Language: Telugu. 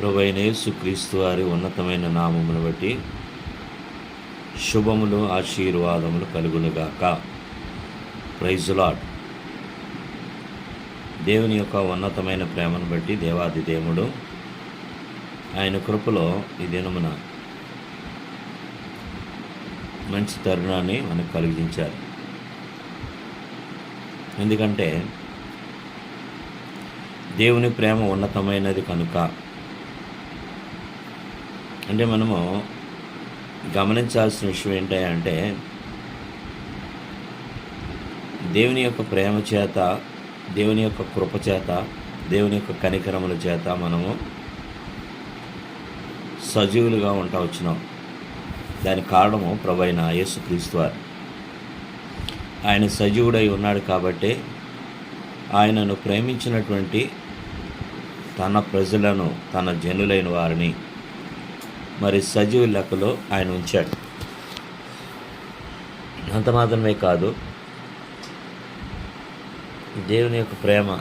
ప్రభైన యేసుక్రీస్తు వారి ఉన్నతమైన నామమును బట్టి శుభములు ఆశీర్వాదములు కలుగునుగాక. ప్రైజులాడ్ దేవుని యొక్క ఉన్నతమైన ప్రేమను బట్టి దేవాది దేవుడు ఆయన కృపలో ఈ దినమున మంచి తరుణాన్ని మనకు కలిగించారు. ఎందుకంటే దేవుని ప్రేమ ఉన్నతమైనది కనుక అంటే మనము గమనించాల్సిన విషయం ఏంటంటే దేవుని యొక్క ప్రేమ చేత దేవుని యొక్క కృప చేత దేవుని యొక్క కనికరముల చేత మనము సజీవులుగా ఉంటా వచ్చినాం. దాని కారణము ప్రభైన యేసుక్రీస్తు వారు. ఆయన సజీవుడై ఉన్నాడు కాబట్టి ఆయనను ప్రేమించినటువంటి తన ప్రజలను తన జనులైన వారిని మరి సజీవ లెక్కలో ఆయన ఉంచాడు. అంత మాత్రమే కాదు దేవుని యొక్క ప్రేమ